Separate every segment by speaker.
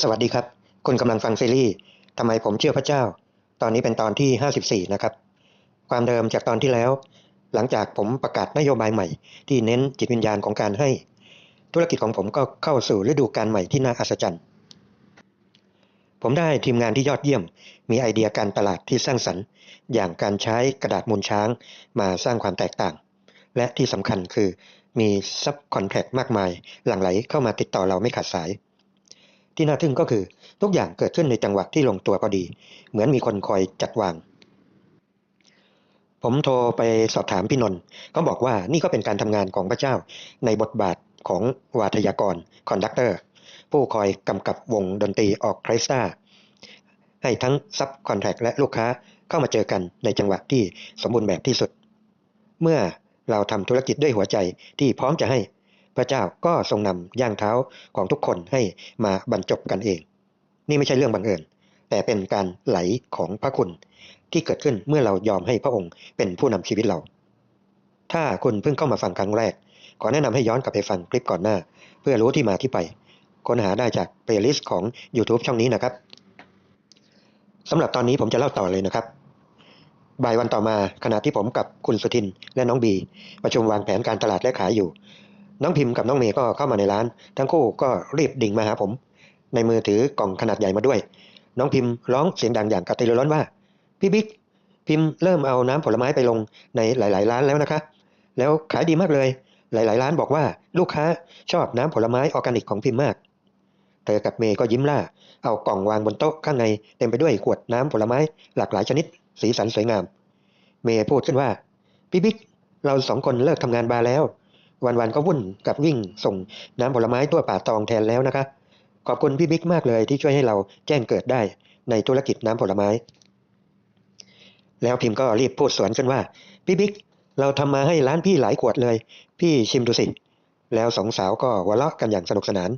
Speaker 1: สวัสดีครับ คุณกำลังฟังซีรีส์ทำไมผมเชื่อพระเจ้า ตอนนี้เป็นตอนที่ 54 นะครับ ความเดิมจากตอนที่แล้ว หลังจากผมประกาศนโยบายใหม่ ที่เน้นจิตวิญญาณของการให้ ธุรกิจของผมก็เข้าสู่ฤดูการใหม่ที่น่าอัศจรรย์ ผมได้ทีมงานที่ยอดเยี่ยม มีไอเดียการตลาดที่สร้างสรรค์ อย่างการใช้กระดาษมูลช้างมาสร้างความแตกต่าง และที่สำคัญคือมีซับคอนแทคมากมาย หลั่งไหลเข้ามาติดต่อเราไม่ขาดสาย ที่น่าทึ่งก็คือทุกอย่างเกิดขึ้นในจังหวะที่ลงตัวพอดี เหมือนมีคนคอยจัดวาง ผมโทรไปสอบถามพี่นนท์เขาบอกว่านี่ก็เป็นการทำงานของพระเจ้าในบทบาทของวาทยากรคอนดักเตอร์ผู้คอยกำกับวงดนตรีออกเครสตาให้ทั้งซับคอนแทคและลูกค้าเข้ามาเจอกันในจังหวะที่สมบูรณ์แบบที่สุด เมื่อเราทำธุรกิจด้วยหัวใจที่พร้อมจะให้ พระเจ้าก็ทรงนำย่างเท้าของทุกคนให้มาบรรจบกันเอง นี่ไม่ใช่เรื่องบังเอิญ แต่เป็นการไหลของพระคุณ ที่เกิดขึ้นเมื่อเรายอมให้พระองค์เป็นผู้นำชีวิตเรา ถ้าคุณเพิ่งเข้ามาฟังครั้งแรก ขอแนะนำให้ย้อนกลับไปฟังคลิปก่อนหน้า เพื่อรู้ที่มาที่ไป ค้นหาได้จากเพลย์ลิสต์ของ YouTube ช่องนี้นะครับสำหรับตอนนี้ผมจะเล่าต่อเลยนะครับบ่ายวันต่อมาขณะที่ผมกับคุณสุทินและน้องบี ประชุมวางแผนการตลาดและขายอยู่ น้องพิมพ์กับน้องเมย์ก็เข้ามาในร้าน ทั้งคู่ก็รีบดิ่งมาหาผม ในมือถือกล่องขนาดใหญ่มาด้วย น้องพิมพ์ร้องเสียงดังอย่างกระตือรือร้นว่า พี่บิ๊กพิมพ์เริ่มเอาน้ำผลไม้ไปลงในหลาย ๆ ร้านแล้วนะคะ แล้วขายดีมากเลย หลาย ๆ ร้านบอกว่าลูกค้าชอบน้ำผลไม้ออร์แกนิกของพิมพ์มาก เธอกับเมย์ก็ยิ้มล่า เอากล่องวางบนโต๊ะข้างในเต็มไปด้วยขวดน้ำผลไม้หลากหลายชนิด สีสันสวยงาม เมย์พูดขึ้นว่า พี่บิ๊กเราสองคนเลิกทำงานบาร์แล้ว วันๆก็วุ่นกับวิ่งส่งน้ำผลไม้ตัวป่าตองแทนแล้วนะคะ ขอบคุณพี่บิ๊กมากเลยที่ช่วยให้เราแจ้งเกิดได้ในธุรกิจน้ำผลไม้ แล้วพิมพ์ก็รีบพูดสวนขึ้นว่า พี่บิ๊กเราทำมาให้ร้านพี่หลายขวดเลย พี่ชิมดูสิ แล้วสองสาวก็หัวเราะกันอย่างสนุกสนาน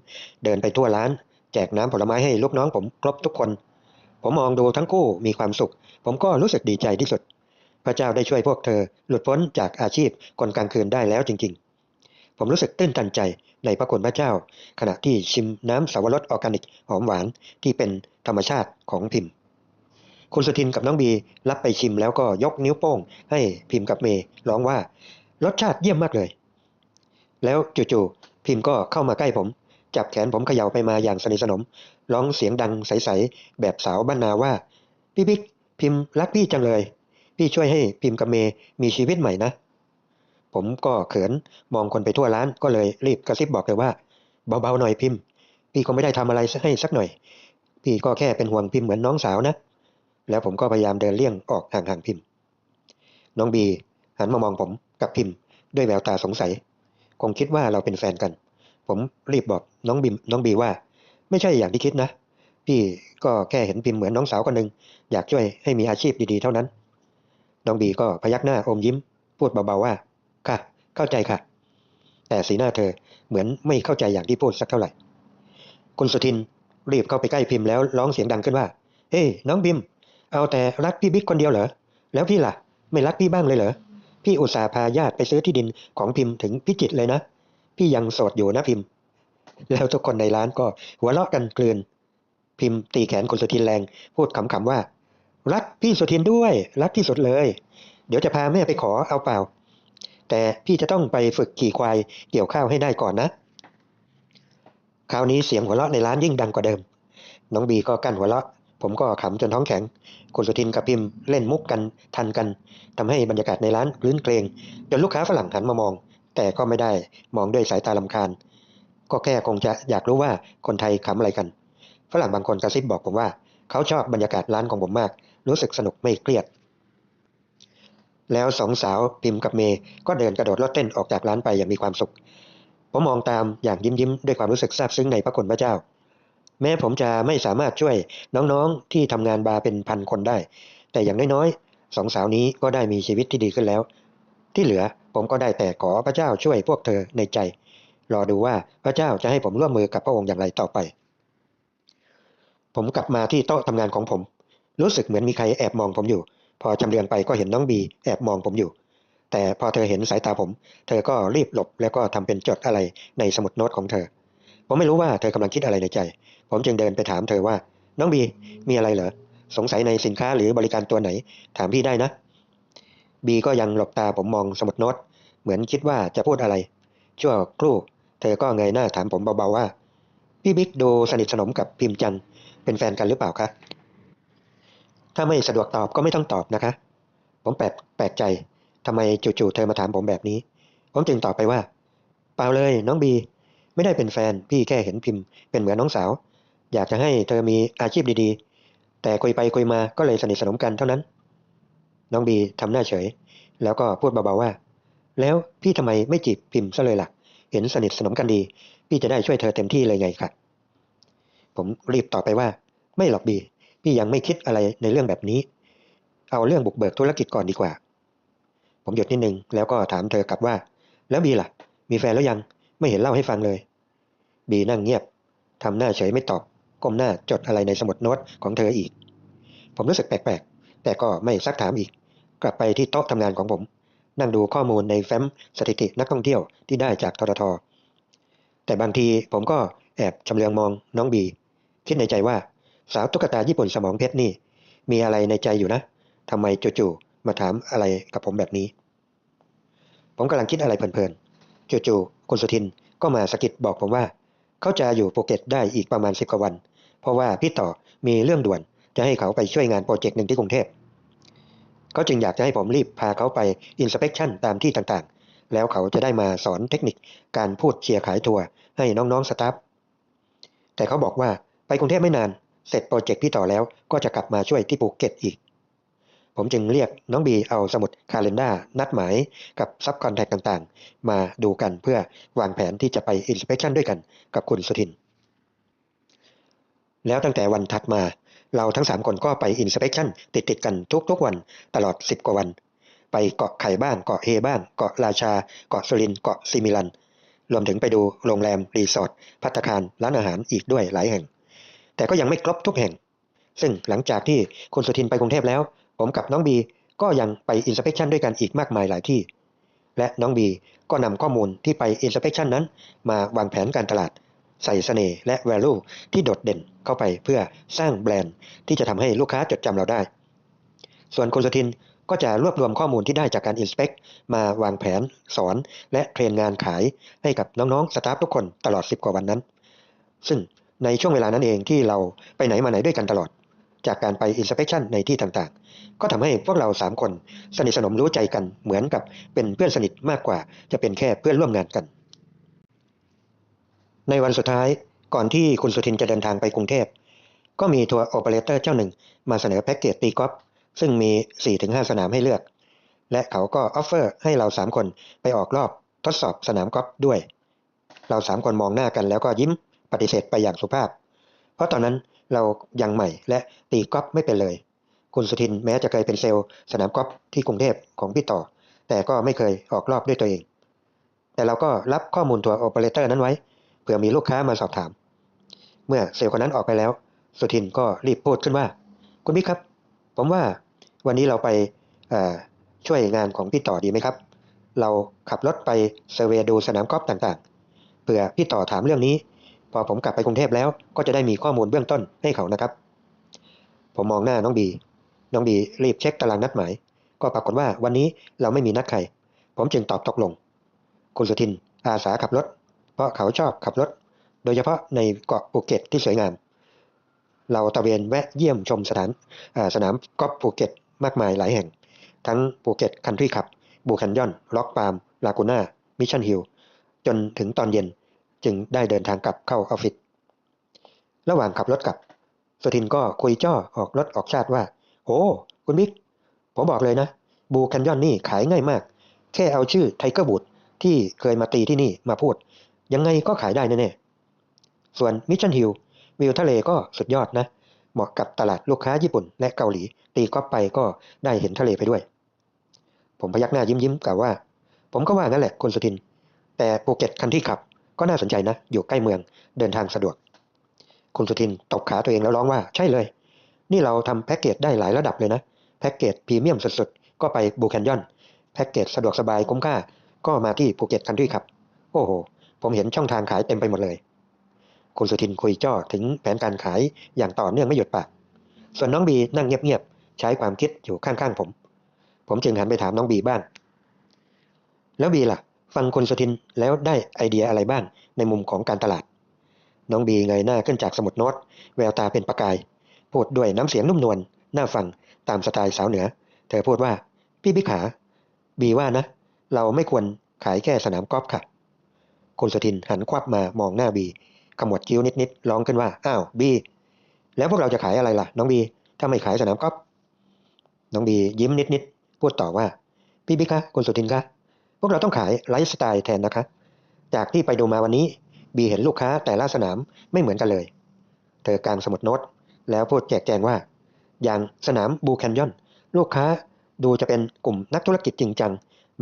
Speaker 1: เดินไปทั่วร้าน แจกน้ำผลไม้ให้ลูกน้องผมครบทุกคน ผมมองดูทั้งคู่มีความสุข ผมก็รู้สึกดีใจที่สุด พระเจ้าได้ช่วยพวกเธอ หลุดพ้นจากอาชีพคนกลางคืนได้แล้วจริง ๆ ผมรู้สึกตื้นตันใจในพระคุณพระเจ้า ขณะที่ชิมน้ำสาวรสออร์แกนิกหอมหวานที่เป็นธรรมชาติของพิมพ์ คุณสุทินกับน้องบีรับไปชิมแล้วก็ยกนิ้วโป้ง ให้พิมพ์กับเมย์ร้องว่ารสชาติเยี่ยมมากเลย แล้วจู่ๆพิมพ์ก็เข้ามาใกล้ผม จับแขนผมเขย่าไปมาอย่างสนิทสนม ร้องเสียงดังใสๆแบบสาวบ้านนาว่าพี่บิ๊กพิมพ์รักพี่จังเลย พี่ช่วยให้พิมพ์กับเมย์มีชีวิตใหม่นะ ผมก็เขินมองคนไปทั่วร้านก็เลยรีบกระซิบบอกเลยว่า เบาๆหน่อยพิมพ์ พี่ก็ไม่ได้ทำอะไรให้สักหน่อย พี่ก็แค่เป็นห่วงพิมพ์เหมือนน้องสาวนะ แล้วผมก็พยายามเดินเลี่ยงออกห่างๆพิมพ์ น้องบีหันมามองผมกับพิมพ์ด้วยแววตาสงสัย คงคิดว่าเราเป็นแฟนกัน ผมรีบบอกน้องบิมน้องบีว่า ไม่ใช่อย่างที่คิดนะ พี่ก็แค่เห็นพิมพ์เหมือนน้องสาวคนหนึ่งอยากช่วยให้มีอาชีพดีๆเท่านั้น น้องบีก็พยักหน้าอมยิ้ม พูดเบาๆว่า ค่ะ เข้าใจค่ะ แต่สีหน้าเธอเหมือนไม่เข้าใจอย่างที่พูดสักเท่าไหร่ คุณสุทินรีบเข้าไปใกล้พิมพ์แล้วร้องเสียงดังขึ้นว่า เฮ้ยน้องบิมเอาแต่รักพี่บิ๊กคนเดียวเหรอ แล้วพี่ล่ะ ไม่รักพี่บ้างเลยเหรอ พี่อุตส่าห์พาญาติไปซื้อที่ดินของพิมพ์ถึงพิจิตรเลยนะ พี่ยังโสดอยู่นะพิมพ์ แล้วทุกคนในร้านก็หัวเราะกันกลืนพิมพ์ตีแขนคุณสุทินแรง พูดขำๆว่า รักพี่สุทินด้วย รักที่สุดเลย เดี๋ยวจะพาแม่ไปขอเอาเปล่า แต่พี่จะต้องไปฝึกขี่ควายเกี่ยวข้าวให้ได้ก่อนนะ คราวนี้เสียงหัวเราะในร้านยิ่งดังกว่าเดิม น้องบีก็กั้นหัวเราะ ผมก็ขำจนท้องแข็ง คุณสุทินกับพิมพ์เล่นมุกกันทันกันทำให้บรรยากาศในร้านคลื้นเกรงจนลูกค้าฝรั่งหันมามอง แต่ก็ไม่ได้มองด้วยสายตาลำคาญ ก็แค่คงจะอยากรู้ว่าคนไทยขำอะไรกัน ฝรั่งบางคนกระซิบบอกผมว่า เขาชอบบรรยากาศร้านของผมมาก รู้สึกสนุกไม่เครียด แล้วสองสาวพิมพ์กับเมย์ก็เดินกระโดดรถเต้นออกจากร้านไปอย่างมีความสุข ผมมองตามอย่างยิ้มยิ้มด้วยความรู้สึกซาบซึ้งในพระคุณพระเจ้า แม้ผมจะไม่สามารถช่วยน้องๆที่ทำงานบาร์เป็นพันคนได้ แต่อย่างน้อยๆสองสาวนี้ก็ได้มีชีวิตที่ดีขึ้นแล้ว ที่เหลือผมก็ได้แต่ขอพระเจ้าช่วยพวกเธอในใจ รอดูว่าพระเจ้าจะให้ผมร่วมมือกับพระองค์อย่างไรต่อไป ผมกลับมาที่โต๊ะทำงานของผม รู้สึกเหมือนมีใครแอบมองผมอยู่ พอจำเรือนไปก็เห็นน้องบีแอบมองผมอยู่ แต่พอเธอเห็นสายตาผม เธอก็รีบหลบแล้วก็ทำเป็นจดอะไรในสมุดโน้ตของเธอ ผมไม่รู้ว่าเธอกำลังคิดอะไรในใจ ผมจึงเดินไปถามเธอว่า น้องบีมีอะไรเหรอสงสัยในสินค้าหรือบริการตัวไหน ถามพี่ได้นะ บีก็ยังหลบตาผมมองสมุดโน้ต เหมือนคิดว่าจะพูดอะไร ชั่วครู่ เธอก็เงยหน้าถามผมเบาๆว่า พี่บิ๊กดูสนิทสนมกับพิมพ์จันเป็นแฟนกันหรือเปล่าคะ ถ้าไม่สะดวกตอบก็ไม่ต้องตอบนะคะ ผมแปลกแปลกใจทำไมจู่ๆเธอมาถามผมแบบนี้ ผมจึงตอบไปว่า เปล่าเลยน้องบี ไม่ได้เป็นแฟนพี่แค่เห็นพิมพ์ เป็นเหมือนน้องสาว อยากจะให้เธอมีอาชีพดีๆ แต่คุยไปคุยมาก็เลยสนิทสนมกันเท่านั้น น้องบีทำหน้าเฉย แล้วก็พูดเบาๆว่า แล้วพี่ทำไมไม่จีบพิมพ์ซะเลยล่ะ เห็นสนิทสนมกันดี พี่จะได้ช่วยเธอเต็มที่เลยไงค่ะผมรีบตอบไปว่า ไม่หรอกบี พี่ยังไม่คิดอะไรในเรื่องแบบนี้ เอาเรื่องบุกเบิกธุรกิจก่อนดีกว่า ผมหยุดนิดนึงแล้วก็ถามเธอกลับว่า แล้วบีล่ะ มีแฟนแล้วยังไม่เห็นเล่าให้ฟังเลย บีนั่งเงียบทำหน้าเฉยไม่ตอบก้มหน้าจดอะไรในสมุดโน้ตของเธออีก ผมรู้สึกแปลกๆ แต่ก็ไม่ซักถามอีก กลับไปที่โต๊ะทำงานของผม นั่งดูข้อมูลในแฟ้มสถิตินักท่องเที่ยวที่ได้จากททท แต่บางทีผมก็แอบชำเลืองมองน้องบี คิดในใจว่า สาวตุ๊กตาญี่ปุ่นสมองเพชรนี่ มีอะไรในใจอยู่นะทำไมจู่ๆมาถามอะไรกับผมแบบนี้ ผมกำลังคิดอะไรเพลินๆจู่ๆคุณสุทินก็มาสกิดบอกผมว่า เขาจะอยู่ภูเก็ตได้อีกประมาณสิบกว่าวัน เพราะว่าพี่ต่อมีเรื่องด่วนจะให้เขาไปช่วยงานโปรเจกต์หนึ่งที่กรุงเทพเขาจึงอยากจะให้ผมรีบพาเขาไปอินสเป t ชันตามที่ต่างๆ แล้วเขาจะได้มาสอนเทคนิคการพูดเชียร์ขายทัวร์ให้น้องๆสตาฟแต่เขาบอกว่าไปกรุงเทพไม่นาน เสร็จโปรเจกต์พี่ต่อแล้วก็จะกลับมาช่วยที่ภูเก็ตอีก ผมจึงเรียกน้องบีเอาสมุดคาล endar นัดหมายกับซับคอนแทคต่างๆ มาดูกันเพื่อวางแผนที่จะไปอินสเป t ชันด้วยกันกับคุณสุทิน แล้วตั้งแต่วันถัดมาเราทั้ง 3 คนก็ไปอินสเป t ชันติดๆกันทุกๆวันตลอด 10 กว่าวัน ไปเกาะไข่บ้างเกาะเฮบ้างเกาะราชา เกาะสุรินเกาะซิมิลันรวมถึงไปดูโรงแรม รีสอร์ทพัตคารร้านอาหารอีกด้วยหลายแห่ง แต่ก็ยังไม่ครบทุกแห่ง ซึ่งหลังจากที่คุณสุทินไปกรุงเทพแล้ว ผมกับน้องบีก็ยังไปอินสเป t ชันด้วยกันอีกมากมายหลายที่ และน้องบีก็นำข้อมูลที่ไปอินสเป t ชันนั้น มาวางแผนการตลาด ใส่เสน่ห์และ value ที่โดดเด่นเข้าไปเพื่อสร้างแบรนด์ที่จะทำให้ลูกค้าจดจำเราได้ ส่วนคุณสุทินก็จะรวบรวมข้อมูลที่ได้จากการอินสเป t มาวางแผน สอน และเทรนงานขายให้กับน้องๆสตาฟทุกคนตลอด 10 กว่าวันนั้น ซึ่ง ในช่วงเวลานั้นเองที่เราไปไหนมาไหนด้วยกันตลอด จากการไปอินสเป t ชันในที่ต่างๆ ก็ทำให้พวกเรา 3 คนสนิทสนมรู้ใจกันเหมือนกับเป็นเพื่อนสนิทมากกว่า จะเป็นแค่เพื่อนร่วมงานกัน ในวันสุดท้ายก่อนที่คุณสุทินจะเดินทางไปกรุงเทพ ก็มีทัวร์โอเปอเรเตอร์เจ้าหนึ่ง มาเสนอแพ็กเกจตีกอล์ฟซึ่งมี 4-5 สนามให้เลือก และเขาก็ออฟเฟอร์ให้เรา 3 คนไปออกรอบทดสอบสนามกอล์ฟด้วย เรา 3 คนมองหน้ากันแล้วก็ยิ้ม ปฏิเสธไปอย่างสุภาพ เพราะตอนนั้นเรายังใหม่และตีกอล์ฟไม่เป็นเลย คุณสุทินแม้จะเคยเป็นเซลล์สนามกอล์ฟที่กรุงเทพของพี่ต่อ แต่ก็ไม่เคยออกรอบด้วยตัวเอง แต่เราก็รับข้อมูลทัวโอเปอเรเตอร์นั้นไว้เผื่อมีลูกค้ามาสอบถาม เมื่อเซลล์คนนั้นออกไปแล้ว สุทินก็รีบพูดขึ้นว่า คุณบิ๊กครับ ผมว่าวันนี้เราไปช่วยงานของพี่ต่อดีไหมครับ เราขับรถไปเซอร์เวดูสนามกอล์ฟต่างๆเผื่อพี่ต่อถามเรื่องนี้ พอผมกลับไปกรุงเทพแล้วก็จะได้มีข้อมูลเบื้องต้นให้เขานะครับ ผมมองหน้าน้องบี น้องบีรีบเช็คตารางนัดหมาย ก็ปรากฏว่าวันนี้เราไม่มีนัดใคร ผมจึงตอบตกลง คุณสุทิน อาสาขับรถ เพราะเขาชอบขับรถ โดยเฉพาะในเกาะภูเก็ตที่สวยงาม เราตะเวนแวะเยี่ยมชมสถานสนามกอล์ฟภูเก็ตมากมายหลายแห่ง ทั้งภูเก็ตคันทรีขับบูคันยอน ล็อกปาล์มลากูน่ามิชชั่นฮิลจนถึงตอนเย็น จึงได้เดินทางกลับเข้าออฟฟิศระหว่างขับรถกลับ สุทินก็คุยจ้อออกรถออกชาติว่าโอ้คุณบิ๊ก ผมบอกเลยนะ บูแคนยอนนี่ขายง่ายมาก แค่เอาชื่อไทเกอร์บูดที่เคยมาตีที่นี่มาพูด ยังไงก็ขายได้แน่ๆส่วนมิชชั่นฮิลวิวทะเลก็สุดยอดนะ เหมาะกับตลาดลูกค้าญี่ปุ่นและเกาหลี ตีกอล์ฟไปก็ได้เห็นทะเลไปด้วย ผมพยักหน้ายิ้มยิ้มๆกล่าวว่า ผมก็ว่างั้นแหละคุณสุทิน แต่ภูเก็ตคันที่ขับ ก็น่าสนใจนะ อยู่ใกล้เมืองเดินทางสะดวก คุณสุทินตบขาตัวเองแล้วร้องว่าใช่เลย นี่เราทำแพ็กเกจได้หลายระดับเลยนะ แพ็กเกจพรีเมียมสุดๆ ก็ไปบูแคนยอน แพ็กเกจสะดวกสบายคุ้มค่า ก็มาที่ภูเก็ตคันทรีครับ โอ้โห ผมเห็นช่องทางขายเต็มไปหมดเลย คุณสุทินคุยจ้อถึงแผนการขายอย่างต่อเนื่องไม่หยุดปาก ส่วนน้องบีนั่งเงียบๆใช้ความคิดอยู่ข้างๆผม ผมจึงหันไปถามน้องบีบ้าง แล้วบีล่ะ ฟังคุณสุทินแล้วได้ไอเดียอะไรบ้างในมุมของการตลาด น้องบีเงยหน้าขึ้นจากสมุดโน้ต แววตาเป็นประกาย พูดด้วยน้ำเสียงนุ่มนวลน่าฟังตามสไตล์สาวเหนือ เธอพูดว่า พี่พิขา บีว่านะ เราไม่ควรขายแค่สนามกอล์ฟค่ะ คุณสุทินหันควับมามองหน้าบีขมวดคิ้วนิดๆร้องขึ้นว่าอ้าวบีแล้วพวกเราจะขายอะไรล่ะ น้องบีถ้าไม่ขายสนามกอล์ฟน้องบียิ้มนิดๆพูดต่อว่า พี่บิ๊กคะคุณสุทินคะ วกเราต้องขายไลฟ์สไตล์แทนนะคะ จากที่ไปดูมาวันนี้บีเห็นลูกค้าแต่ละสนามไม่เหมือนกันเลย เธอกางสมุดโน้ตแล้วพูดแจกแจงว่า อย่างสนามบูแคนยอนลูกค้าดูจะเป็นกลุ่มนักธุรกิจจริงจัง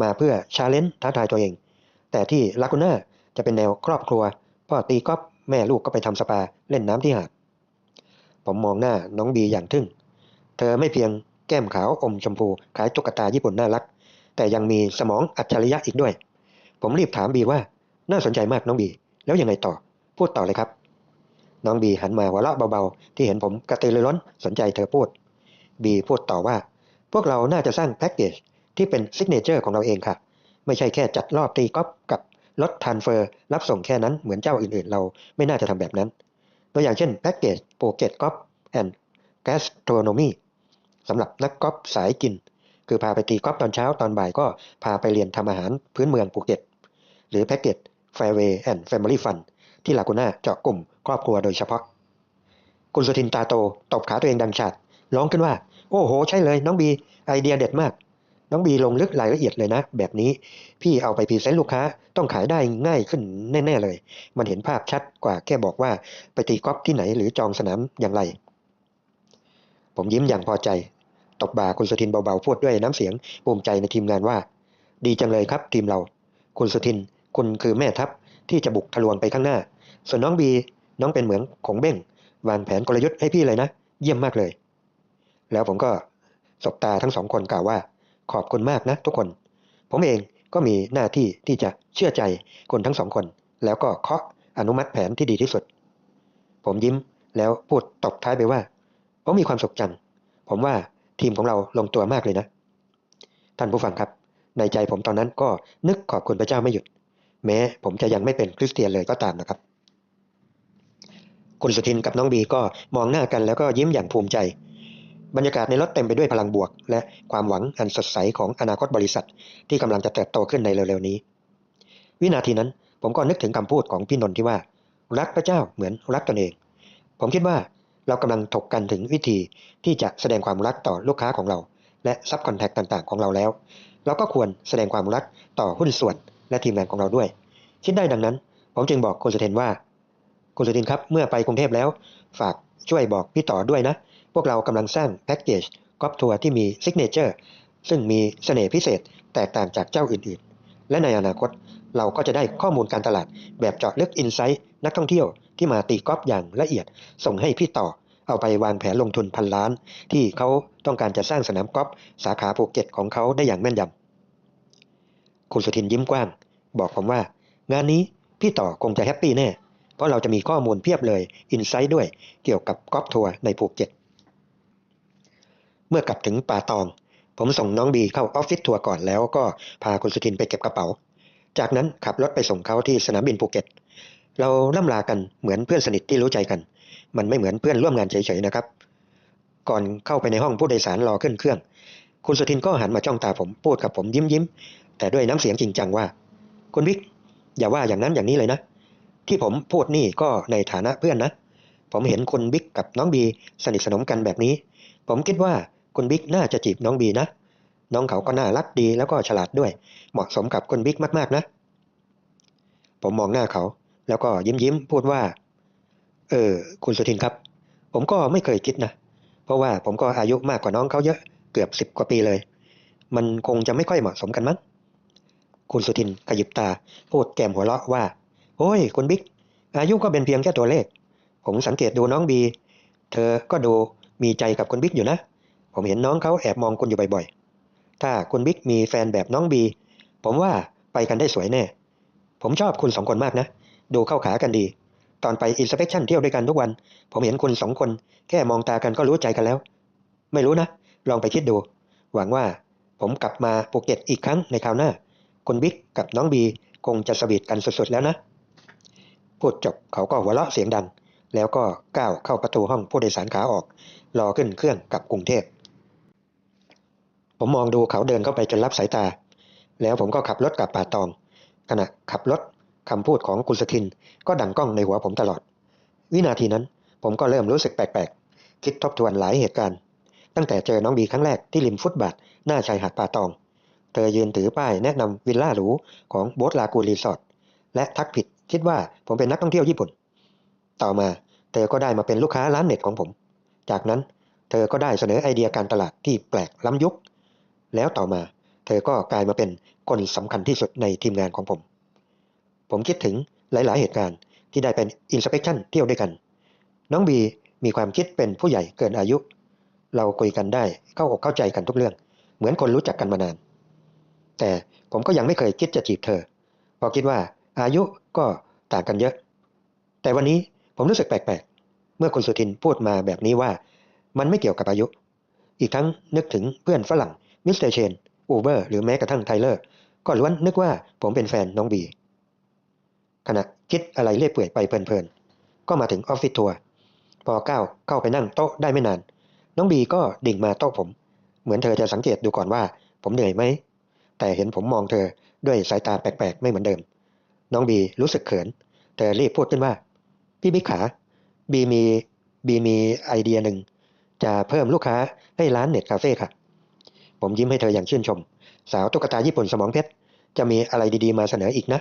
Speaker 1: มาเพื่อชาเลนจ์ท้าทายตัวเอง แต่ที่ลากูน่าจะเป็นแนวครอบครัว พ่อตีกอล์ฟแม่ลูกก็ไปทำสปาเล่นน้ำที่หาด ผมมองหน้าน้องบีอย่างทึ่ง เธอไม่เพียงแก้มขาวอมชมพูขายตุ๊กตาญี่ปุ่นน่ารัก แต่ยังมีสมองอัจฉริยะอีกด้วย ผมรีบถามบีว่าน่าสนใจมากน้องบี แล้วยังไงต่อ พูดต่อเลยครับ น้องบีหันมาหัวเราะเบาๆ ที่เห็นผมกระตือรือร้นสนใจเธอพูด บีพูดต่อว่า พวกเราน่าจะสร้างแพ็กเกจที่เป็นซิกเนเจอร์ของเราเองค่ะ ไม่ใช่แค่จัดรอบตีก๊อฟกับรถทรานเฟอร์ รับส่งแค่นั้นเหมือนเจ้าอื่นๆ เราไม่น่าจะทำแบบนั้น ตัวอย่างเช่นแพ็กเกจโปเกตก๊อฟแอนด์แกสโทรโนมีสำหรับนักก๊อฟสายกิน คือพาไปตีกอล์ฟตอนเช้าตอนบ่ายก็พาไปเรียนทำอาหารพื้นเมืองภูเก็ต หรือแพ็กเกจ Fairway and Family Fun ที่ลากูน่าเจาะกลุ่มครอบครัวโดยเฉพาะ คุณสุทินตาโตตบขาตัวเองดังฉาดร้องขึ้นว่า โอ้โห ใช่เลย น้องบี ไอเดียเด็ดมาก น้องบีลงลึกรายละเอียดเลยนะ แบบนี้พี่เอาไปพรีเซนต์ลูกค้าต้องขายได้ง่ายขึ้นแน่ ๆเลย มันเห็นภาพชัดกว่าแค่บอกว่าไปตีกอล์ฟที่ไหนหรือจองสนามอย่างไร ผมยิ้มอย่างพอใจ ตบบ่าคุณสุทินเบาๆพูดด้วยน้ำเสียงภูมิใจในทีมงานว่า ดีจังเลยครับทีมเรา คุณสุทิน คุณคือแม่ทัพที่จะบุกทะลวงไปข้างหน้า ส่วนน้องบีน้องเป็นเหมือนของเบ้งวางแผนกลยุทธ์ให้พี่เลยนะ เยี่ยมมากเลย แล้วผมก็สบตาทั้งสองคนกล่าวว่า ขอบคุณมากนะทุกคน ผมเองก็มีหน้าที่ที่จะเชื่อใจคนทั้งสองคน แล้วก็เคาะอนุมัติแผนที่ดีที่สุด ผมยิ้มแล้วพูดตบท้ายไปว่าผมมีความสุขจัง ผมว่า ทีมของเราลงตัวมากเลยนะ ท่านผู้ฟังครับ ในใจผมตอนนั้นก็นึกขอบคุณพระเจ้าไม่หยุด แม้ผมจะยังไม่เป็นคริสเตียนเลยก็ตามนะครับ คุณสุทินกับน้องบีก็มองหน้ากันแล้วก็ยิ้มอย่างภูมิใจ บรรยากาศในรถเต็มไปด้วยพลังบวก และความหวังอันสดใสของอนาคตบริษัท ที่กำลังจะเติบโตขึ้นในเร็วๆนี้ วินาทีนั้นผมก็นึกถึงคำพูดของพี่นนท์ที่ว่า รักพระเจ้าเหมือนรักตนเอง ผมคิดว่า เรากำลังถกกันถึงวิธีที่จะแสดงความรักต่อลูกค้าของเรา และซับคอนแทคต่างๆ ของเราแล้ว เราก็ควรแสดงความรักต่อหุ้นส่วนและทีมงานของเราด้วยคิดได้ดังนั้น ผมจึงบอกคุณสุเทนว่า คุณสุเทนครับ เมื่อไปกรุงเทพแล้ว ฝากช่วยบอกพี่ต่อด้วยนะ พวกเรากำลังสร้างแพ็กเกจกอล์ฟทัวร์ที่มีซิกเนเจอร์ซึ่งมีเสน่ห์พิเศษแตกต่างจากเจ้าอื่นๆ และในอนาคตเราก็จะได้ข้อมูลการตลาดแบบเจาะลึกอินไซต์นักท่องเที่ยวที่มาตีกอล์ฟอย่างละเอียด ส่งให้พี่ต่อ เอาไปวางแผนลงทุนพันล้าน ที่เขาต้องการจะสร้างสนามกอล์ฟสาขาภูเก็ตของเขาได้อย่างแม่นยำคุณสุทินยิ้มกว้าง บอกผมว่า งานนี้พี่ต่อคงจะแฮปปี้แน่ เพราะเราจะมีข้อมูลเพียบเลยอินไซต์ด้วยเกี่ยวกับกอล์ฟทัวร์ในภูเก็ตเมื่อกลับถึงป่าตอง ผมส่งน้องบีเข้าออฟฟิศทัวร์ก่อนแล้วก็พาคุณสุทินไปเก็บกระเป๋า จากนั้นขับรถไปส่งเขาที่สนามบินภูเก็ต เราล่ำลากันเหมือนเพื่อนสนิทที่รู้ใจกัน มันไม่เหมือนเพื่อนร่วมงานเฉยๆนะครับ ก่อนเข้าไปในห้องผู้โดยสารรอขึ้นเครื่อง คุณสุทินก็หันมาจ้องตาผมพูดกับผมยิ้มยิ้มแต่ด้วยน้ำเสียงจริงจังว่า คุณบิ๊กอย่าว่าอย่างนั้นอย่างนี้เลยนะ ที่ผมพูดนี่ก็ในฐานะเพื่อนนะ ผมเห็นคุณบิ๊กกับน้องบีสนิทสนมกันแบบนี้ ผมคิดว่าคุณบิ๊กน่าจะจีบน้องบีนะ น้องเขาก็น่ารักดีแล้วก็ฉลาดด้วย เหมาะสมกับคุณบิ๊กมากๆนะ ผมมองหน้าเขา แล้วก็ยิ้มยิ้มพูดว่า เออ คุณสุทินครับ ผมก็ไม่เคยคิดนะ เพราะว่าผมก็อายุมากกว่าน้องเขาเยอะเกือบสิบกว่าปีเลย มันคงจะไม่ค่อยเหมาะสมกันมั้ง คุณสุทินขยิบตาพูดแก้มหัวเราะว่า โอ้ย คุณบิ๊ก อายุก็เป็นเพียงแค่ตัวเลข ผมสังเกตดูน้องบี เธอก็ดูมีใจกับคุณบิ๊กอยู่นะ ผมเห็นน้องเขาแอบมองคุณอยู่บ่อยๆ ถ้าคุณบิ๊กมีแฟนแบบน้องบี ผมว่าไปกันได้สวยแน่ ผมชอบคุณสองคนมากนะ ดูเข้าขากันดี ตอนไปอินสเป t ชันเที่ยวด้วยกันทุกวัน ผมเห็นคุณสองคน แค่มองตากันก็รู้ใจกันแล้ว ไม่รู้นะ ลองไปคิดดู หวังว่าผมกลับมาภูเก็ตอีกครั้งในคราวหน้า คุณบิ๊กกับน้องบีคงจะสวีทกันสุดๆแล้วนะ พูดจบเขาก็หัวเราะเสียงดัง แล้วก็ก้าวเข้าประตูห้องผู้โดยสารขาออก รอขึ้นเครื่องกลับกรุงเทพ ผมมองดูเขาเดินเข้าไปจนรับสายตา แล้วผมก็ขับรถกลับป่าตอง ขณะขับรถ คำพูดของคุณสทินก็ดังก้องในหัวผมตลอด วินาทีนั้นผมก็เริ่มรู้สึกแปลกๆ คิดทบทวนหลายเหตุการณ์ ตั้งแต่เจอน้องบีครั้งแรกที่ริมฟุตบาทหน้าชายหาดป่าตอง เธอยืนถือป้ายแนะนำวิลล่าหรูของโบสลากูรีสอร์ทและทักผิดคิดว่าผมเป็นนักท่องเที่ยวญี่ปุ่น ต่อมาเธอก็ได้มาเป็นลูกค้าร้านเน็ตของผม จากนั้นเธอก็ได้เสนอไอเดียการตลาดที่แปลกล้ำยุค แล้วต่อมาเธอก็กลายมาเป็นคนสำคัญที่สุดในทีมงานของผม ผมคิดถึงหลาย ๆ เหตุการณ์ที่ได้เป็นอินสเป t ชันเที่ยวด้วยกัน น้องบีมีความคิดเป็นผู้ใหญ่เกินอายุ เราคุยกันได้เข้าอกเข้าใจกันทุกเรื่อง เหมือนคนรู้จักกันมานาน แต่ผมก็ยังไม่เคยคิดจะจีบเธอพราะคิดว่าอายุก็ต่างกันเยอะ แต่วันนี้ผมรู้สึกแปลก ๆ เมื่อคุณสุทินพูดมาแบบนี้ว่า มันไม่เกี่ยวกับอายุ อีกทั้งนึกถึงเพื่อนฝรั่งมิสเตอร์เชนอูเบอร์หรือแม้กระทั่งไทเลอร์ก็ล้วนนึกว่าผมเป็นแฟนน้องบี ขณะคิดอะไรเรื่อยเปื่อยไปเพลินๆ ก็มาถึงออฟฟิศทัวร์พอก้าวเข้าไปนั่งโต๊ะได้ไม่นาน น้องบีก็ดิ่งมาโต๊ะผม เหมือนเธอจะสังเกตดูก่อนว่า ผมเหนื่อยไหม แต่เห็นผมมองเธอด้วยสายตาแปลกๆ ไม่เหมือนเดิม น้องบีรู้สึกเขิน เธอรีบพูดขึ้นว่า พี่บิ๊กขา บีมีบีมีไอเดียหนึ่ง จะเพิ่มลูกค้าให้ร้านเน็ตคาเฟ่ค่ะ ผมยิ้มให้เธออย่างชื่นชม สาวตุ๊กตาญี่ปุ่นสมองเพชรจะมีอะไรดีๆมาเสนออีกนะ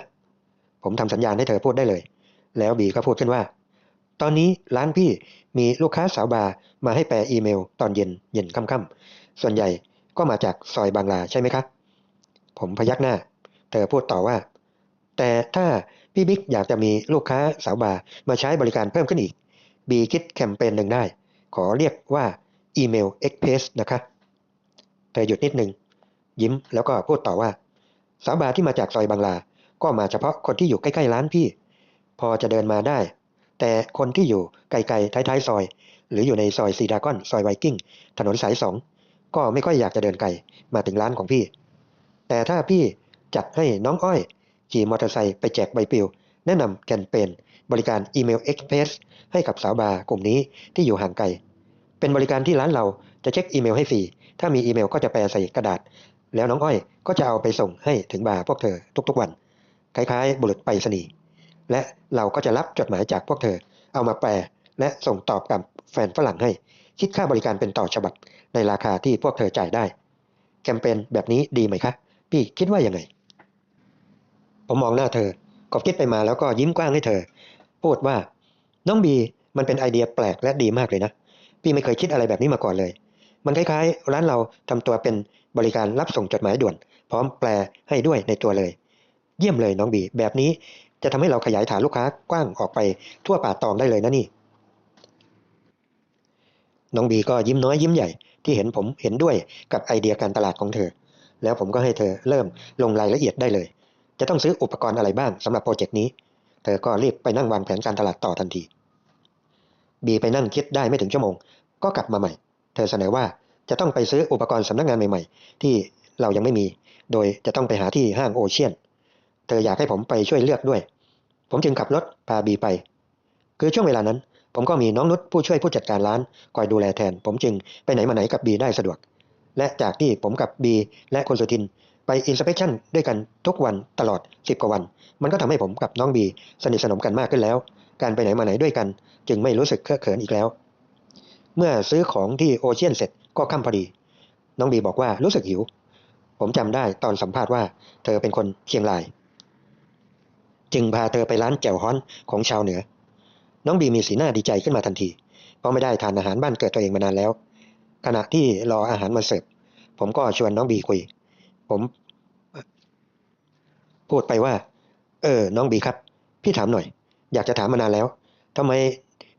Speaker 1: ผมทำสัญญาณให้เธอพูดได้เลย แล้วบีก็พูดขึ้นว่า ตอนนี้ร้านพี่มีลูกค้าสาวบาร์มาให้แปลอีเมล ตอนเย็นเย็นค่ำๆส่วนใหญ่ก็มาจากซอยบางลาใช่ไหมคะ ผมพยักหน้า เธอพูดต่อว่า แต่ถ้าพี่บิ๊กอยากจะมีลูกค้าสาวบาร์มาใช้บริการเพิ่มขึ้นอีก บีคิดแคมเปญหนึ่งได้ ขอเรียกว่าอีเมลเอ็กเพสนะคะ เธอหยุดนิดหนึ่งยิ้มแล้วก็พูดต่อว่า สาวบาร์ที่มาจากซอยบางลา ก็มาเฉพาะคนที่อยู่ใกล้ๆร้านพี่ พอจะเดินมาได้ แต่คนที่อยู่ไกลๆท้ายๆซอย หรืออยู่ในซอยซีดากอนซอยไวกิ้งถนนสายสองก็ไม่ค่อยอยากจะเดินไกลมาถึงร้านของพี่ แต่ถ้าพี่จัดให้น้องอ้อย ขี่มอเตอร์ไซค์ไปแจกใบปลิว แนะนำแคมเปญบริการอีเมลเอ็กเพสให้กับสาวบาร์กลุ่มนี้ที่อยู่ห่างไกล เป็นบริการที่ร้านเราจะเช็คอีเมลให้ฟรี ถ้ามีอีเมลก็จะแปลใส่กระดาษ แล้วน้องอ้อยก็จะเอาไปส่งให้ถึงบาร์พวกเธอทุกๆวัน คล้ายๆบุรุษไปรษณีย์และเราก็จะรับจดหมายจากพวกเธอ เอามาแปลและส่งตอบกับแฟนฝรั่งให้ คิดค่าบริการเป็นต่อฉบับในราคาที่พวกเธอจ่ายได้ แคมเปญแบบนี้ดีไหมคะพี่คิดว่ายังไง ผมมองหน้าเธอก็คิดไปมาแล้วก็ยิ้มกว้างให้เธอ พูดว่า น้องบีมันเป็นไอเดียแปลกและดีมากเลยนะ พี่ไม่เคยคิดอะไรแบบนี้มาก่อนเลย มันคล้ายๆ ร้านเราทำตัวเป็นบริการรับส่งจดหมายด่วน พร้อมแปลให้ด้วยในตัวเลย เยี่ยมเลยน้องบี แบบนี้จะทำให้เราขยายฐานลูกค้ากว้างออกไปทั่วป่าตองได้เลยนะนี่ น้องบีก็ยิ้มน้อยยิ้มใหญ่ที่เห็นผมเห็นด้วยกับไอเดียการตลาดของเธอ แล้วผมก็ให้เธอเริ่มลงรายละเอียดได้เลย จะต้องซื้ออุปกรณ์อะไรบ้างสำหรับโปรเจกต์นี้ เธอก็รีบไปนั่งวางแผนการตลาดต่อทันที บีไปนั่งคิดได้ไม่ถึงชั่วโมง ก็กลับมาใหม่ เธอเสนอว่าจะต้องไปซื้ออุปกรณ์สำนักงานใหม่ ๆ ที่เรายังไม่มี โดยจะต้องไปหาที่ห้างโอเชียน เธออยากให้ผมไปช่วยเลือกด้วย ผมจึงขับรถพาบีไป คือช่วงเวลานั้น ผมก็มีน้องนุชผู้ช่วยผู้จัดการร้านคอยดูแลแทน ผมจึงไปไหนมาไหนกับบีได้สะดวก และจากที่ผมกับบีและคนสุทิน ไปอินสเป t ชันด้วยกันทุกวันตลอด 10 กว่าวัน มันก็ทำให้ผมกับน้องบีสนิทสนมกันมากขึ้นแล้ว การไปไหนมาไหนด้วยกัน จึงไม่รู้สึกเคอะเขินอีกแล้ว เมื่อซื้อของที่โอเชียนเสร็จก็ค่ำพอดี น้องบีบอกว่ารู้สึกหิว ผมจำได้ตอนสัมภาษณ์ว่า เธอเป็นคนเชียงราย จึงพาเธอไปร้านแจ่วฮ้อนของชาวเหนือ น้องบีมีสีหน้าดีใจขึ้นมาทันที เพราะไม่ได้ทานอาหารบ้านเกิดตัวเองมานานแล้ว ขณะที่รออาหารมาเสิร์ฟผมก็ชวนน้องบีคุย ผม พูดไปว่า เออ น้องบีครับ พี่ถามหน่อย อยากจะถามมานานแล้วทำไม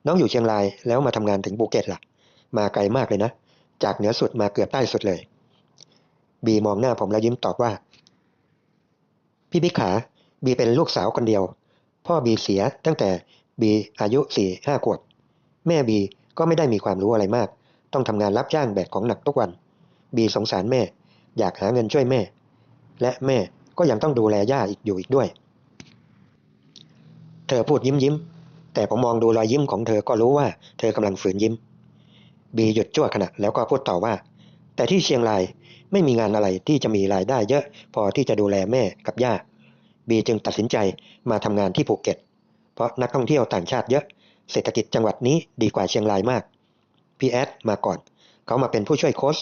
Speaker 1: น้องอยู่เชียงรายแล้วมาทำงานถึงภูเก็ตล่ะ มาไกลมากเลยนะ จากเหนือสุดมาเกือบใต้สุดเลย บีมองหน้าผมแล้วยิ้มตอบว่า พี่บิ๊กขา บีเป็นลูกสาวคนเดียว พ่อบีเสียตั้งแต่บีอายุสี่ห้าขวบ แม่บีก็ไม่ได้มีความรู้อะไรมาก ต้องทำงานรับจ้างแบกของหนักทุกวัน บีสงสารแม่ อยากหาเงินช่วยแม่ และแม่ก็ยังต้องดูแลย่าอีกอยู่อีกด้วย เธอพูดยิ้มยิ้ม แต่ผมมองดูรอยยิ้มของเธอก็รู้ว่าเธอกำลังฝืนยิ้ม บีหยุดชั่วขณะแล้วก็พูดต่อว่า แต่ที่เชียงรายไม่มีงานอะไรที่จะมีรายได้เยอะพอที่จะดูแลแม่กับย่า บีจึงตัดสินใจมาทำงานที่ภูเก็ต เพราะนักท่องเที่ยวต่างชาติเยอะ เศรษฐกิจจังหวัดนี้ดีกว่าเชียงรายมาก พี่แอดมาก่อน เขามาเป็นผู้ช่วยโค้ช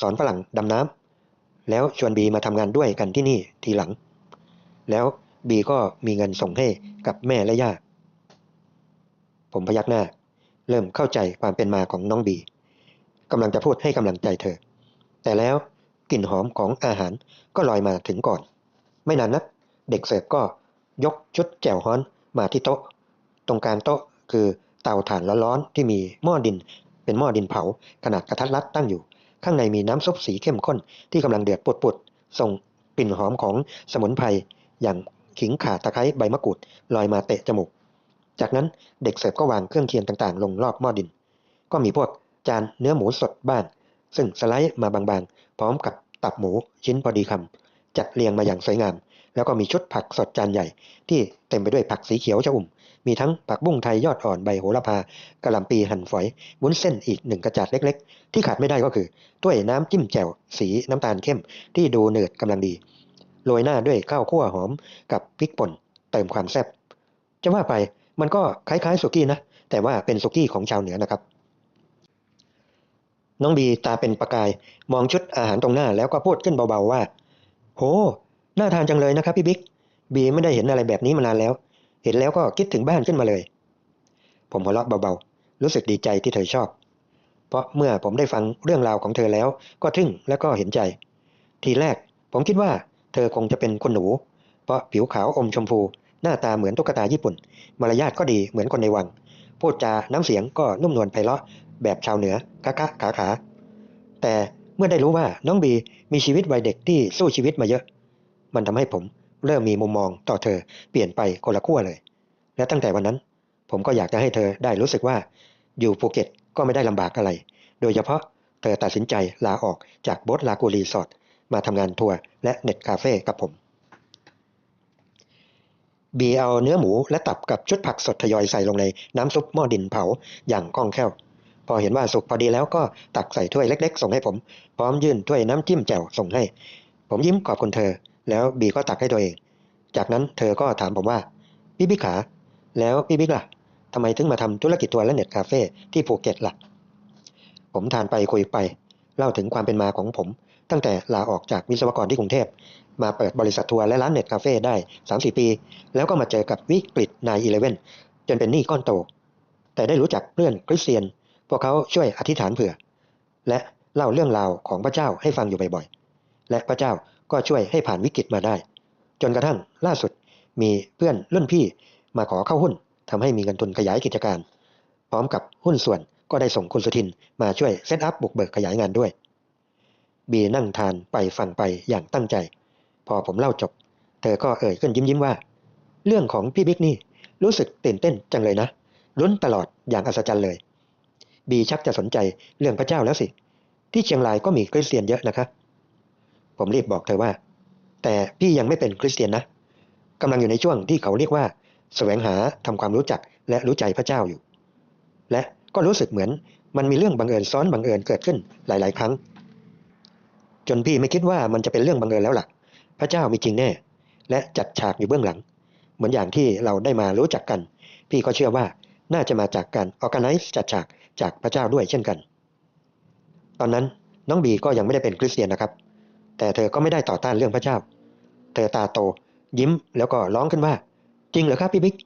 Speaker 1: สอนฝรั่งดำน้ำ แล้วชวนบีมาทำงานด้วยกันที่นี่ทีหลัง แล้วบีก็มีเงินส่งให้กับแม่และย่า ผมพยักหน้า เริ่มเข้าใจความเป็นมาของน้องบีกำลังจะพูดให้กำลังใจเธอ แต่แล้วกลิ่นหอมของอาหารก็ลอยมาถึงก่อน ไม่นานนัก เด็กเสิร์ฟก็ยกชุดแจ่วฮ้อนมาที่โต๊ะ ตรงกลางโต๊ะคือเตาถ่านร้อนๆที่มีหม้อดิน เป็นหม้อดินเผาขนาดกระทัดรัดตั้งอยู่ ข้างในมีน้ำซุปสีเข้มข้นที่กำลังเดือดปุดๆส่งกลิ่นหอมของสมุนไพรอย่างขิงข่าตะไคร้ใบมะกรูดลอยมาเตะจมูก จากนั้นเด็กเสิร์ฟก็วางเครื่องเคียงต่างๆ ลงรอบหม้อดิน ก็มีพวกจานเนื้อหมูสดบ้าง ซึ่งสไลด์มาบางๆ พร้อมกับตับหมูชิ้นพอดีคำจัดเรียงมาอย่างสวยงาม แล้วก็มีชุดผักสดจานใหญ่ ที่เต็มไปด้วยผักสีเขียวชอุ่ม มีทั้งผักบุ้งไทยยอดอ่อนใบโหระพากระหล่ำปีหั่นฝอยวุ้นเส้นอีกหนึ่งกระจาดเล็ก ๆ ที่ขาดไม่ได้ก็คือถ้วยน้ำจิ้มแจ่วสีน้ำตาลเข้ม ที่ดูเนืดกำลังดีโรยหน้าด้วยข้าวคั่วหอมกับพริกป่นเติมความแซ่บจะว่าไปมันก็คล้ายๆสุกี้นะแต่ว่าเป็นสุกี้ของชาวเหนือนะครับ น้องบีตาเป็นประกายมองชุดอาหารตรงหน้าแล้วก็พูดขึ้นเบาๆว่า โห น่าทานจังเลยนะครับพี่บิ๊กบีไม่ได้เห็นอะไรแบบนี้มานานแล้ว เห็นแล้วก็คิดถึงบ้านขึ้นมาเลย ผมหัวเราะเบาๆ รู้สึกดีใจที่เธอชอบ เพราะเมื่อผมได้ฟังเรื่องราวของเธอแล้ว ก็ทึ่งและก็เห็นใจ ทีแรกผมคิดว่าเธอคงจะเป็นคนหนู เพราะผิวขาวอมชมพู หน้าตาเหมือนตุ๊กตาญี่ปุ่น มารยาทก็ดีเหมือนคนในวัง พูดจาน้ำเสียงก็นุ่มนวลไพเราะแบบชาวเหนือกะกะขาขา แต่เมื่อได้รู้ว่าน้องบีมีชีวิตวัยเด็กที่สู้ชีวิตมาเยอะ มันทำให้ผมเริ่มมีมุมมองต่อเธอเปลี่ยนไปคนละขั้วเลย และตั้งแต่วันนั้น ผมก็อยากจะให้เธอได้รู้สึกว่า อยู่ภูเก็ตก็ไม่ได้ลำบากอะไร โดยเฉพาะเธอตัดสินใจลาออกจากโบสลากูรีสอร์ทมาทำงานทัวร์และเน็ตคาเฟ่กับผม บีเอาเนื้อหมูและตับกับชุดผักสดทยอยใส่ลงในน้ำซุปหม้อดินเผาอย่างคล่องแคล่ว พอเห็นว่าสุกพอดีแล้วก็ตักใส่ถ้วยเล็ก ๆ ส่งให้ผม พร้อมยื่นถ้วยน้ำจิ้มแจ่วส่งให้ ผมยิ้มขอบคุณเธอ แล้วบีก็ตักให้ตัวเอง จากนั้นเธอก็ถามผมว่าพี่บิ๊กขา แล้วพี่บิ๊กล่ะทำไมถึงมาทำธุรกิจทัวร์และเน็ตคาเฟ่ที่ภูเก็ตล่ะ ผมทานไปคุยไป เล่าถึงความเป็นมาของผม ตั้งแต่ลาออกจากวิศวกรที่กรุงเทพ มาเปิดบริษัททัวร์และร้านเน็ตคาเฟ่ได้ 3-4 ปี แล้วก็มาเจอกับวิกฤตนายอีเลเว่นจนเป็นหนี้ก้อนโต แต่ได้รู้จักเพื่อนคริสเตียน พวกเขาช่วยอธิษฐานเผื่อ และเล่าเรื่องราวของพระเจ้าให้ฟังอยู่บ่อยๆ และพระเจ้า ก็ช่วยให้ผ่านวิกฤตมาได้ จนกระทั่งล่าสุดมีเพื่อนรุ่นพี่มาขอเข้าหุ้นทำให้มีเงินทุนขยายกิจการ พร้อมกับหุ้นส่วนก็ได้ส่งคุณสุทินมาช่วยเซตอัพบุกเบิกขยายงานด้วย บีนั่งทานไปฟังไปอย่างตั้งใจ พอผมเล่าจบ เธอก็เอ่ยขึ้นยิ้มยิ้มว่า เรื่องของพี่บิ๊กนี่รู้สึกตื่นเต้นจังเลยนะลุ้นตลอดอย่างอัศจรรย์เลย บีชักจะสนใจเรื่องพระเจ้าแล้วสิ ที่เชียงรายก็มีคริสเตียนเยอะนะคะ ผมรีบบอกเธอว่า แต่พี่ยังไม่เป็นคริสเตียนนะกำลังอยู่ในช่วงที่เขาเรียกว่าแสวงหาทำความรู้จักและรู้ใจพระเจ้าอยู่ และก็รู้สึกเหมือนมันมีเรื่องบังเอิญซ้อนบังเอิญเกิดขึ้นหลาย ๆ ครั้ง จนพี่ไม่คิดว่ามันจะเป็นเรื่องบังเอิญแล้วล่ะ พระเจ้ามีจริงแน่ และจัดฉากอยู่เบื้องหลัง เหมือนอย่างที่เราได้มารู้จักกัน พี่ก็เชื่อว่าน่าจะมาจากการ organize จัดฉากจากพระเจ้าด้วยเช่นกัน ตอนนั้นน้องบีก็ยังไม่ได้เป็นคริสเตียนนะครับ แต่เธอก็ไม่ได้ต่อต้านเรื่องพระเจ้า เธอตาโต ยิ้มแล้วก็ร้องขึ้นว่า จริงเหรอครับพี่บิ๊ก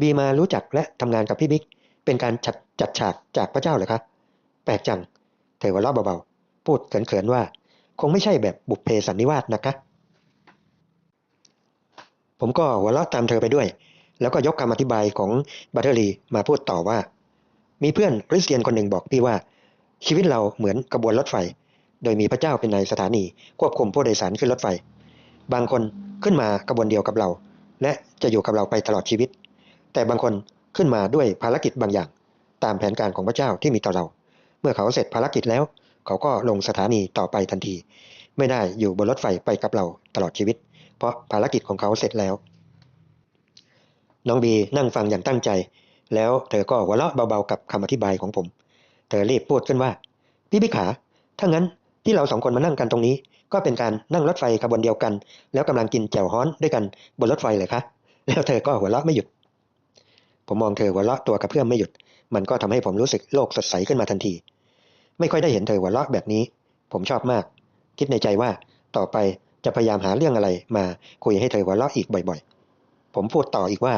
Speaker 1: บีมารู้จักและทำงานกับพี่บิ๊กเป็นการจัดจัดฉากจากพระเจ้าเหรอคะแปลกจัง เธอหัวเราะเบาๆพูดเขินๆว่า คงไม่ใช่แบบบุพเพสันนิวาสนะคะ ผมก็หัวเราะตามเธอไปด้วย แล้วก็ยกคำอธิบายของบัตเทอรีมาพูดต่อว่า มีเพื่อนคริสเตียนคนหนึ่งบอกพี่ว่า ชีวิตเราเหมือนกระบวนรถไฟ โดยมีพระเจ้าเป็นนายสถานี ควบคุมผู้โดยสารขึ้นรถไฟ บางคนขึ้นมากระบวนเดียวกับเรา และจะอยู่กับเราไปตลอดชีวิต แต่บางคนขึ้นมาด้วยภารกิจบางอย่าง ตามแผนการของพระเจ้าที่มีต่อเรา เมื่อเขาเสร็จภารกิจแล้ว เขาก็ลงสถานีต่อไปทันที ไม่ได้อยู่บนรถไฟไปกับเราตลอดชีวิต เพราะภารกิจของเขาเสร็จแล้ว น้องบีนั่งฟังอย่างตั้งใจ แล้วเธอก็หัวเราะเบาๆกับคำอธิบายของผม เธอรีบพูดขึ้นว่าพี่พิขาถ้างั้น ที่เราสองคนมานั่งกันตรงนี้ ก็เป็นการนั่งรถไฟขบวนเดียวกัน แล้วกำลังกินแจ่วฮ้อนด้วยกันบนรถไฟเลยคะแล้วเธอก็หัวเราะไม่หยุด ผมมองเธอหัวเราะตัวกระเพื่อมไม่หยุด มันก็ทำให้ผมรู้สึกโลกสดใสขึ้นมาทันที ไม่ค่อยได้เห็นเธอหัวเราะแบบนี้ ผมชอบมาก คิดในใจว่าต่อไปจะพยายามหาเรื่องอะไรมาคุยให้เธอหัวเราะอีกบ่อยๆ ผมพูดต่ออีกว่า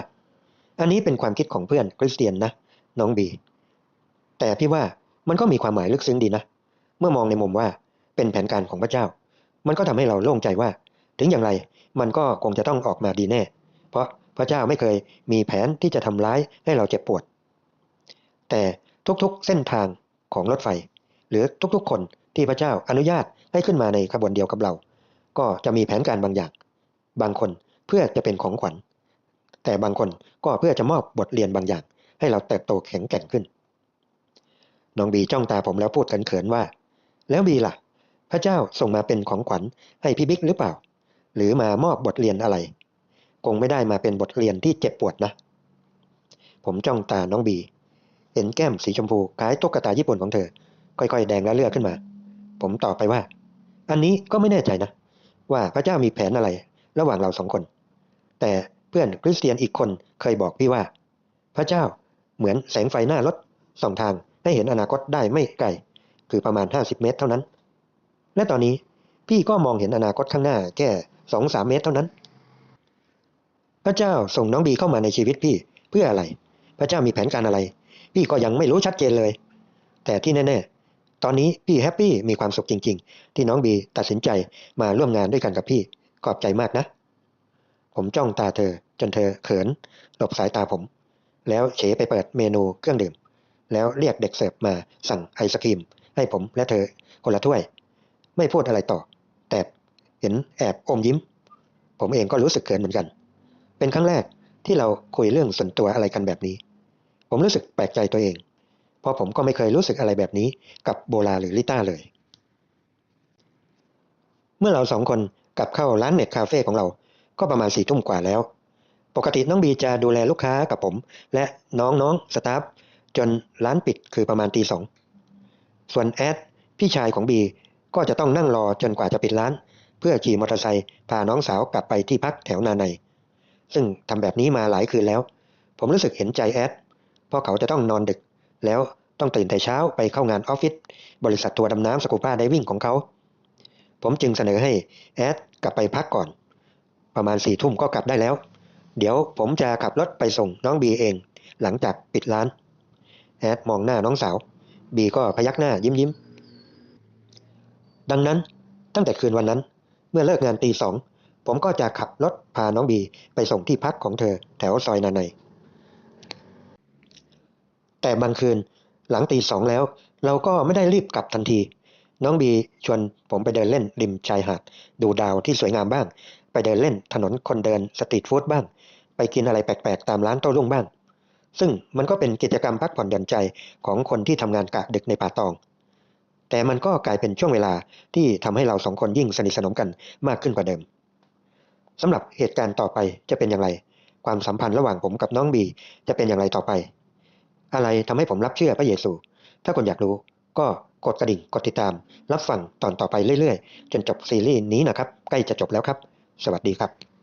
Speaker 1: อันนี้เป็นความคิดของเพื่อนคริสเตียนนะ น้องบี แต่พี่ว่ามันก็มีความหมายลึกซึ้งดีนะ เมื่อมองในมุมว่า เป็นแผนการของพระเจ้า มันก็ทำให้เราโล่งใจว่า ถึงอย่างไรมันก็คงจะต้องออกมาดีแน่ เพราะพระเจ้าไม่เคยมีแผนที่จะทำร้ายให้เราเจ็บปวด แต่ทุกๆเส้นทางของรถไฟ หรือทุกๆ คนที่พระเจ้าอนุญาตให้ขึ้นมาในขบวนเดียวกับเรา ก็จะมีแผนการบางอย่าง บางคนเพื่อจะเป็นของขวัญ แต่บางคนก็เพื่อจะมอบบทเรียนบางอย่าง ให้เราเติบโตแข็งแกร่งขึ้นน้องบีจ้องตาผมแล้วพูดเขินๆว่า แล้วบีล่ะ ระเจ้าส่งมาเป็นของขวัญให้พี่บิ๊กหรือเปล่า หรือมามอบบทเรียนอะไร คงไม่ได้มาเป็นบทเรียนที่เจ็บปวดนะ ผมจ้องตาน้องบี เห็นแก้มสีชมพูคล้ายตุ๊กตาญี่ปุ่นของเธอ ค่อยๆ แดงและเลือดขึ้นมา ผมตอบไปว่า อันนี้ก็ไม่แน่ใจนะ ว่าพระเจ้ามีแผนอะไร ระหว่างเราสองคน แต่เพื่อนคริสเตียนอีกคนเคยบอกพี่ว่า พระเจ้าเหมือนแสงไฟหน้ารถส่องทางให้เห็นอนาคตได้ไม่ไกล คือประมาณ 50 เมตรเท่านั้น และตอนนี้พี่ก็มองเห็นอนาคตข้างหน้าแค่สองสามเมตรเท่านั้น พระเจ้าส่งน้องบีเข้ามาในชีวิตพี่เพื่ออะไร พระเจ้ามีแผนการอะไร พี่ก็ยังไม่รู้ชัดเจนเลย แต่ที่แน่ๆ ตอนนี้พี่แฮปปี้มีความสุขจริง ๆ ที่น้องบีตัดสินใจมาร่วมงานด้วยกันกับพี่ขอบใจมากนะ ผมจ้องตาเธอจนเธอเขิน หลบสายตาผม แล้วเฉไปเปิดเมนูเครื่องดื่ม แล้วเรียกเด็กเสิร์ฟมาสั่งไอศครีม ให้ผมและเธอคนละถ้วย ไม่พูดอะไรต่อ แต่เห็นแอบอมยิ้ม ผมเองก็รู้สึกเขินเหมือนกัน เป็นครั้งแรกที่เราคุยเรื่องส่วนตัวอะไรกันแบบนี้ ผมรู้สึกแปลกใจตัวเอง เพราะผมก็ไม่เคยรู้สึกอะไรแบบนี้กับโบลาหรือลิต้าเลย เมื่อเราสองคนกลับเข้าร้านเน็ตคาเฟ่ของเรา ก็ประมาณสี่ทุ่มกว่าแล้ว ปกติน้องบีจะดูแลลูกค้ากับผม และน้องๆสตาฟจนร้านปิดคือประมาณตีสองส่วนแอดพี่ชายของบี ก็จะต้องนั่งรอจนกว่าจะปิดร้าน เพื่อขี่มอเตอร์ไซค์พาน้องสาวกลับไปที่พักแถวนาใน ซึ่งทำแบบนี้มาหลายคืนแล้ว ผมรู้สึกเห็นใจแอดเพราะเขาจะต้องนอนดึก แล้วต้องตื่นแต่เช้าไปเข้างานออฟฟิศบริษัททัวร์ดำน้ำสกูป้าไดวิ่งของเขา ผมจึงเสนอให้แอดกลับไปพักก่อน ประมาณสี่ทุ่มก็กลับได้แล้ว เดี๋ยวผมจะขับรถไปส่งน้องบีเอง หลังจากปิดร้าน แอดมองหน้าน้องสาว บีก็พยักหน้ายิ้มยิ้ม ดังนั้นตั้งแต่คืนวันนั้น เมื่อเลิกงานตีสองผมก็จะขับรถพาน้องบีไปส่งที่พักของเธอแถวซอยนาใน แต่บางคืนหลังตีสองแล้ว เราก็ไม่ได้รีบกลับทันที น้องบีชวนผมไปเดินเล่นริมชายหาด ดูดาวที่สวยงามบ้าง ไปเดินเล่นถนนคนเดินสตรีทฟู้ดบ้าง ไปกินอะไรแปลกๆ ตามร้านโต้รุ่งบ้าง ซึ่งมันก็เป็นกิจกรรมพักผ่อนหย่อนใจของคนที่ทำงานกะดึกในป่าตอง แต่มันก็กลายเป็นช่วงเวลาที่ทำให้เราสองคนยิ่งสนิทสนมกันมากขึ้นกว่าเดิมสำหรับเหตุการณ์ต่อไปจะเป็นอย่างไร ความสัมพันธ์ระหว่างผมกับน้องบีจะเป็นอย่างไรต่อไป อะไรทำให้ผมรับเชื่อพระเยซู ถ้าคุณอยากรู้ก็กดกระดิ่งกดติดตาม รับฟังตอนต่อไปเรื่อยๆ จนจบซีรีส์นี้นะครับ ใกล้จะจบแล้วครับ สวัสดีครับ